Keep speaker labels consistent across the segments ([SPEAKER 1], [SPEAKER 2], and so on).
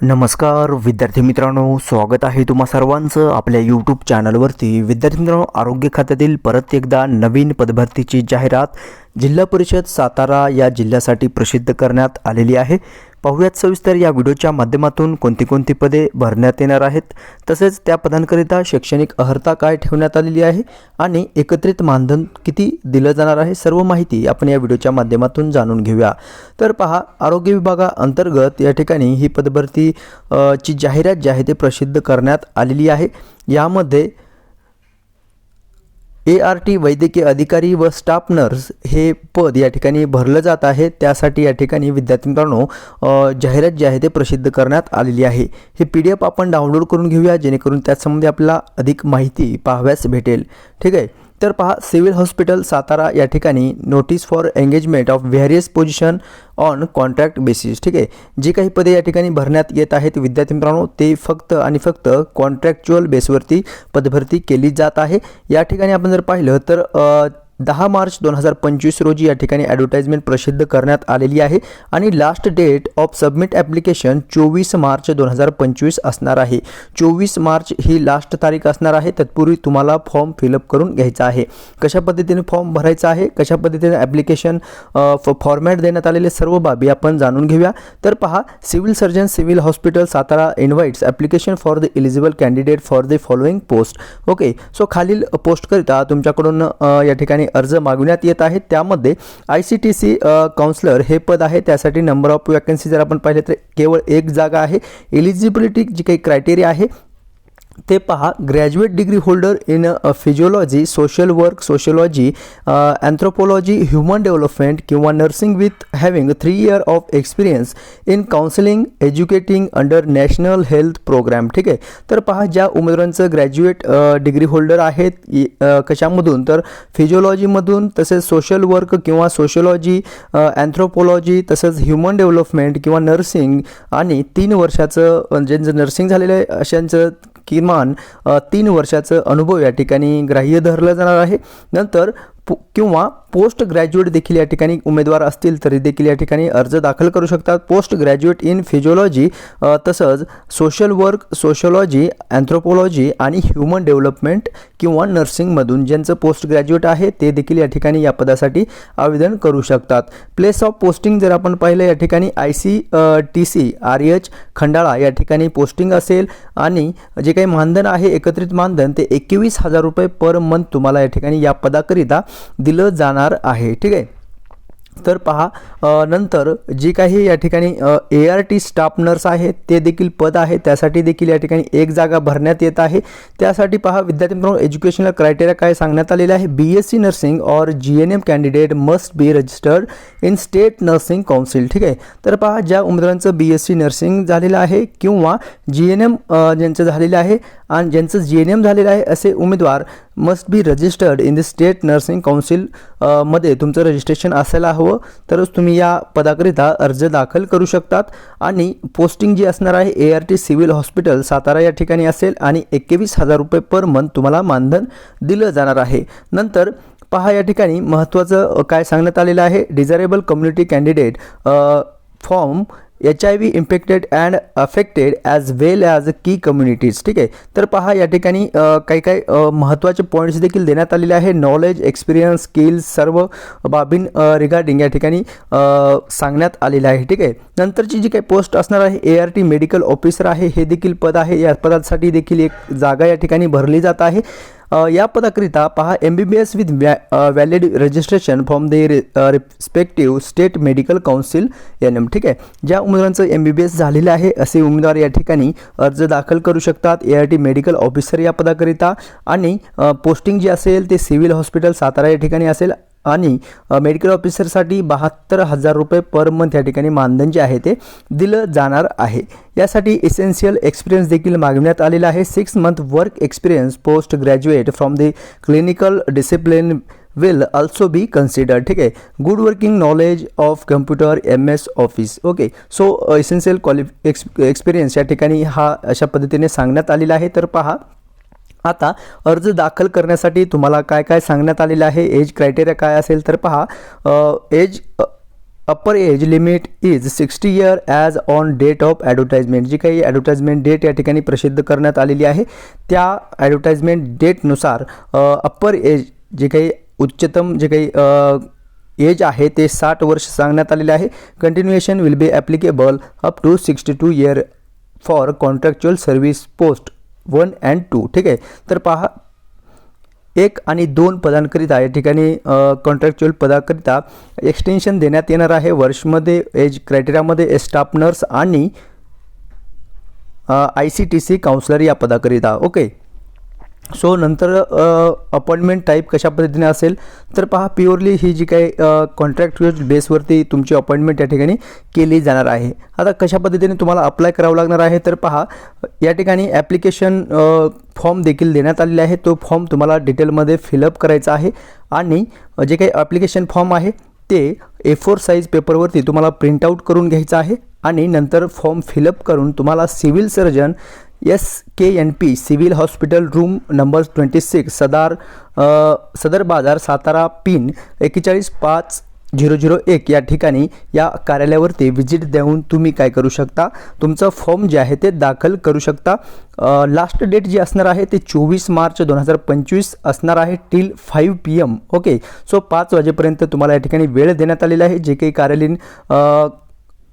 [SPEAKER 1] नमस्कार विद्यार्थी मित्रांनो स्वागत आहे तुम्हा सर्वांचं आपल्या यूट्यूब चॅनलवरती विद्यार्थी मित्रांनो आरोग्य खात्यातील परत एकदा नवीन पदभरतीची जाहिरात जिल्हा परिषद सातारा या जिल्ह्यासाठी प्रसिद्ध करण्यात आलेली आहे. पाहूयात सविस्तर या व्हिडिओच्या माध्यमातून कोणती कोणती पदे भरण्यात येणार आहेत. तसेच त्या पदांकरिता शैक्षणिक अर्हता काय ठेवण्यात आलेली आहे आणि एकत्रित मानधन किती दिलं जाणार आहे सर्व माहिती आपण या व्हिडिओच्या माध्यमातून जाणून घेऊया. तर पहा आरोग्य विभागाअंतर्गत या ठिकाणी ही पदभरती ची जाहिरात जी आहे ते प्रसिद्ध करण्यात आलेली आहे. यामध्ये ए आर टी वैद्यकीय अधिकारी व स्टाफ नर्स हे पद या ठिकाणी भरलं जात आहे. त्यासाठी या ठिकाणी विद्यार्थी मित्रांनो जाहिरात जी आहे ते प्रसिद्ध करण्यात आलेली आहे. हे पी डी एफ आपण डाउनलोड करून घेऊया जेणेकरून त्यासंबंधी आपल्याला अधिक माहिती पाहाव्यास भेटेल. ठीक आहे? तर पहा सिव्हिल हॉस्पिटल सातारा या ठिकाणी notice for engagement of various position on contract basis ठीक आहे? जी काही पदे या ठिकाणी भरण्यात येत आहेत विद्यार्थी मित्रांनो ते फक्त आणि फक्त कॉन्ट्रॅक्च्युअल बेसवरती पदभरती केली जात आहे. या ठिकाणी आपण जर पाहिलं तर दहा मार्च दोन हजार पंचवीस रोजी या ठिकाणी ॲडव्हर्टाइजमेंट प्रसिद्ध करण्यात आलेली आहे आणि last date of submit application चोवीस मार्च दोन हजार पंचवीस असणार आहे. चोवीस मार्च ही लास्ट तारीख असणार आहे. तत्पूर्वी तुम्हाला फॉर्म फिलअप करून घ्यायचा आहे. कशा पद्धतीने फॉर्म भरायचा आहे? कशा पद्धतीने ॲप्लिकेशन फॉर्मॅट देण्यात आलेले सर्व बाबी आपण जाणून घेऊया. तर पहा civil surgeon civil hospital Satara invites application for the eligible candidate for the following post okay so खालील पोस्टकरिता तुमच्याकडून या ठिकाणी अर्ज मागवण्यात येत आहेत. त्यामध्ये I C T C counsellor हे पद आहे. त्यासाठी नंबर ऑफ वॅकन्सी जर आपण पाहिलं तर केवळ एक जागा आहे. एलिजिबिलिटी जी काही क्रायटेरिया आहे ते पहा graduate degree holder in physiology social work sociology anthropology human development किंवा nursing with having three year of experience in counselling educating under national health programme ठीक आहे? तर पहा ज्या उमेदवारांचं ग्रॅज्युएट डिग्री होल्डर आहेत uh, कशामधून? तर फिजिओलॉजीमधून तसेच सोशल वर्क किंवा सोशिओलॉजी अँथ्रोपोलॉजी तसंच ह्युमन डेव्हलपमेंट किंवा नर्सिंग आणि तीन वर्षाचं म्हणजे ज्यांचं नर्सिंग झालेलं आहे अशांचं किमान तीन वर्षाचं अनुभव या ठिकाणी ग्राह्य धरलं जाणार आहे. नंतर पु किंवा पोस्ट ग्रॅज्युएट देखील या ठिकाणी उमेदवार असतील तरी देखील या ठिकाणी अर्ज दाखल करू शकतात. पोस्ट ग्रॅज्युएट इन फिजिओलॉजी तसंच सोशल वर्क सोशोलॉजी अँथ्रोपोलॉजी आणि ह्युमन डेव्हलपमेंट किंवा नर्सिंगमधून ज्यांचं पोस्ट ग्रॅज्युएट आहे ते देखील या ठिकाणी या पदासाठी आवेदन करू शकतात. प्लेस ऑफ पोस्टिंग जर आपण पाहिलं या ठिकाणी I C T C R H Khandala या ठिकाणी पोस्टिंग असेल आणि जे काही मानधन आहे एकत्रित मानधन ते एकवीस हजार रुपये पर मंथ तुम्हाला या ठिकाणी या पदाकरिता दिलं जाणार आहे. ठीक आहे? तर पहा नंतर जी काही या ठिकाणी A R T staff nurse आहेत ते देखील पद आहे. त्यासाठी देखील या ठिकाणी एक जागा भरण्यात येत आहे. त्यासाठी पहा विद्यार्थी मित्रांनो एज्युकेशनल क्रायटेरिया काय सांगण्यात आलेलं आहे? बी एस सी नर्सिंग और G N M candidate must be registered in state nursing council ठीक आहे? तर पहा ज्या उमेदवारांचं बी एस सी नर्सिंग झालेलं आहे किंवा जी एन एम ज्यांचं झालेलं आहे आणि ज्यांचं जी एन एम झालेलं आहे असे उमेदवार must be registered in the state nursing काउन्सिलमध्ये तुमचं रजिस्ट्रेशन असायला हवं. तरच तुम्ही या पदाकरिता अर्ज दाखल करू शकतात. आणि पोस्टिंग जी असणार आहे A R T civil hospital Satara या ठिकाणी असेल आणि एकवीस हजार रुपये पर मंथ तुम्हाला मानधन दिलं जाणार आहे. नंतर पहा या ठिकाणी महत्त्वाचं काय सांगण्यात आलेलं आहे. Desirable community candidate form H I V infected and affected as well as key communities ठीक आहे? तर पहा या ठिकाणी काही काही महत्त्वाचे पॉईंट्स देखील देण्यात आलेले आहे. नॉलेज एक्सपिरियन्स स्किल्स सर्व बाबीं रिगार्डिंग या ठिकाणी सांगण्यात आलेलं आहे. ठीक आहे? नंतरची जी काही पोस्ट असणार आहे A R T medical officer आहे हे देखील पद आहे. या पदासाठी देखील एक जागा या ठिकाणी भरली जात आहे. या पदाकरिता पहा M B B S with valid registration from the respective state medical council N M ठीक आहे? ज्या उमेदवारांचं एम बी बी एस झालेलं आहे असे उमेदवार या ठिकाणी अर्ज दाखल करू शकतात A R T medical officer या पदाकरिता. आणि पोस्टिंग जी असेल ते सिव्हिल हॉस्पिटल सातारा या ठिकाणी असेल. आणि मेडिकल ऑफिसरसाठी बहात्तर हजार रुपये पर मंथ या ठिकाणी मानधन जे आहे ते दिलं जाणार आहे. यासाठी एसेन्शियल एक्सपिरियन्स देखील मागविण्यात आलेला आहे. Six month work experience post graduate from the clinical discipline will also be consider ठीक आहे? Good working knowledge of computer M S office okay so essential quali ex experience या ठिकाणी हा अशा पद्धतीने सांगण्यात आलेला आहे. तर पहा आता अर्ज दाखल करण्यासाठी तुम्हाला काय काय सांगण्यात आलेलं आहे? एज क्रायटेरिया काय असेल तर पहा age upper age limit is sixty year as on date of advertisement जी काही ॲडव्हर्टाइजमेंट डेट या ठिकाणी प्रसिद्ध करण्यात आलेली आहे त्या ॲडव्हर्टाइजमेंट डेटनुसार अप्पर एज जे काही उच्चतम जे काही एज आहे ते साठ वर्ष सांगण्यात आलेले आहे. Continuation will be applicable up to sixty two year for contractual service post one and two ठीक आहे? तर पहा एक आणि दोन पदांकरिता या ठिकाणी कॉन्ट्रॅक्च्युअल पदाकरिता एक्सटेन्शन देण्यात येणार आहे. वर्षमध्ये एज क्रायटेरियामध्ये स्टाफ नर्स आणि I C T C counsellor या पदाकरिता ओके? सो नंतर अपॉइंटमेंट टाईप कशा पद्धतीने असेल तर पहा प्युअरली ही जी काही कॉन्ट्रॅक्ट बेसवरती तुमची अपॉइंटमेंट या ठिकाणी केली जाणार आहे. आता कशा पद्धतीने तुम्हाला अप्लाय करावं लागणार आहे तर पहा या ठिकाणी ॲप्लिकेशन फॉर्म देखील देण्यात आलेला आहे. तो फॉर्म तुम्हाला डिटेलमध्ये फिलअप करायचा आहे आणि जे काही ॲप्लिकेशन फॉर्म आहे ते ए फोर साईज पेपरवरती तुम्हाला प्रिंटआउट करून घ्यायचं आहे आणि नंतर फॉर्म फिलअप करून तुम्हाला civil surgeon S K N P civil hospital room number twenty six Sadar Sadar Bazar Satara pin एक्केचाळीस पाच झिरो झिरो एक या ठिकाणी या कार्यालयावरती व्हिजिट देऊन तुम्ही काय करू शकता? तुमचं फॉर्म जे आहे ते दाखल करू शकता. लास्ट डेट जी असणार आहे ते चोवीस मार्च दोन हजार पंचवीस असणार आहे till five P M okay? So पाच वाजेपर्यंत तुम्हाला या ठिकाणी वेळ देण्यात आलेला आहे. जे काही कार्यालयीन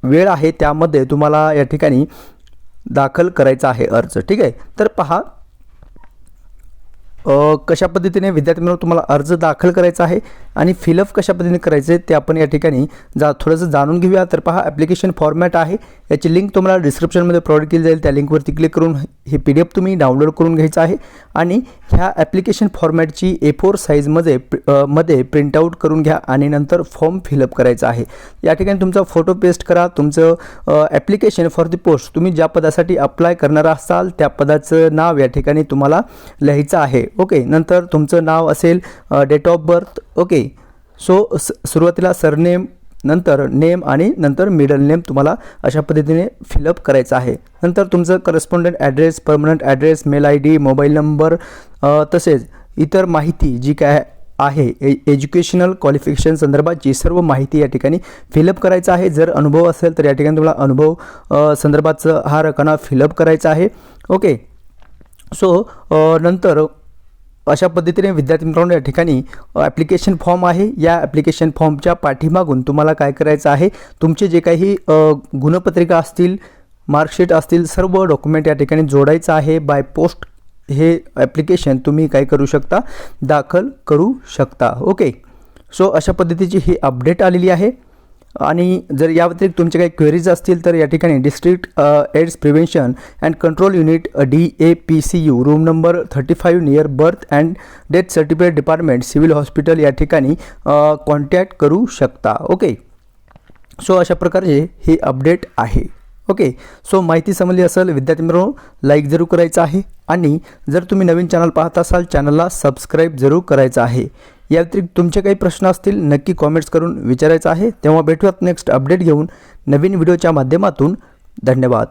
[SPEAKER 1] वेळ आहे त्यामध्ये तुम्हाला या ठिकाणी दाखल करायचा आहे अर्ज. ठीक आहे? तर पहा. कशा पद्धतीने विद्यार्थी मित्रांनो तुम्हाला अर्ज दाखल करायचा आहे? आणि फिलअप कशा पद्धतीने करायचे ते आपण या ठिकाणी जा थोडंसं जाणून घेऊया. तर पहा ॲप्लिकेशन फॉर्मॅट आहे. याची लिंक तुम्हाला डिस्क्रिप्शनमध्ये प्रोव्हाइड केली जाईल. त्या लिंकवरती क्लिक करून हे पी डी एफ तुम्ही डाउनलोड करून घ्यायचं आहे. आणि ह्या ॲप्लिकेशन फॉर्मॅटची ए फोर साईजमध्ये मध्ये प्रिंटआउट करून घ्या आणि नंतर फॉर्म फिलअप करायचा आहे. या ठिकाणी तुमचा फोटो पेस्ट करा. तुमचं ॲप्लिकेशन फॉर द पोस्ट तुम्ही ज्या पदासाठी अप्लाय करणार असाल त्या पदाचं नाव या ठिकाणी तुम्हाला लिहायचं आहे. ओके नंतर तुमचं नाव असेल date of birth okay so सुरुवातीला सरनेम नंतर नेम आणि नंतर मिडल नेम तुम्हाला अशा पद्धतीने फिलअप करायचं आहे. नंतर तुमचं correspondent address permanent address mail I D mobile number तसेच इतर माहिती जी काय आहे ए एज्युकेशनल क्वालिफिकेशन संदर्भाची सर्व माहिती या ठिकाणी फिलअप करायचं आहे. जर अनुभव असेल तर या ठिकाणी तुम्हाला अनुभव संदर्भाचं हा रकाना फिलअप करायचा आहे. ओके सो नंतर अशा पद्धतीने विद्यार्थी मित्रांनो या ठिकाणी ॲप्लिकेशन फॉर्म आहे. या ॲप्लिकेशन फॉर्मच्या पाठीमागून तुम्हाला काय करायचं आहे? तुमचे जे काही गुणपत्रिका असतील मार्कशीट असतील सर्व डॉक्युमेंट या ठिकाणी जोडायचं आहे. बाय पोस्ट हे ॲप्लिकेशन तुम्ही काय करू शकता? दाखल करू शकता. ओके सो अशा पद्धतीची ही अपडेट आलेली आहे. आणि जर या व्यतिरिक्त तुमचे काही क्वेरीज असतील तर या ठिकाणी district AIDS prevention and control unit D A P C U room number thirty five near birth and death certificate department civil hospital या ठिकाणी कॉन्टॅक्ट करू शकता. ओके सो अशा प्रकारचे हे अपडेट आहे. ओके सो माहिती समजली असेल विद्यार्थी मित्रांनो लाईक जरूर करायचं आहे. आणि जर तुम्ही नवीन चॅनल पाहत असाल चॅनलला सबस्क्राईब जरूर करायचं आहे. या व्यतिरिक्त तुमचे काही प्रश्न असतील नक्की कॉमेंट्स करून विचारायचं आहे तेव्हा भेटूयात नेक्स्ट अपडेट घेऊन नवीन व्हिडिओच्या माध्यमातून. धन्यवाद.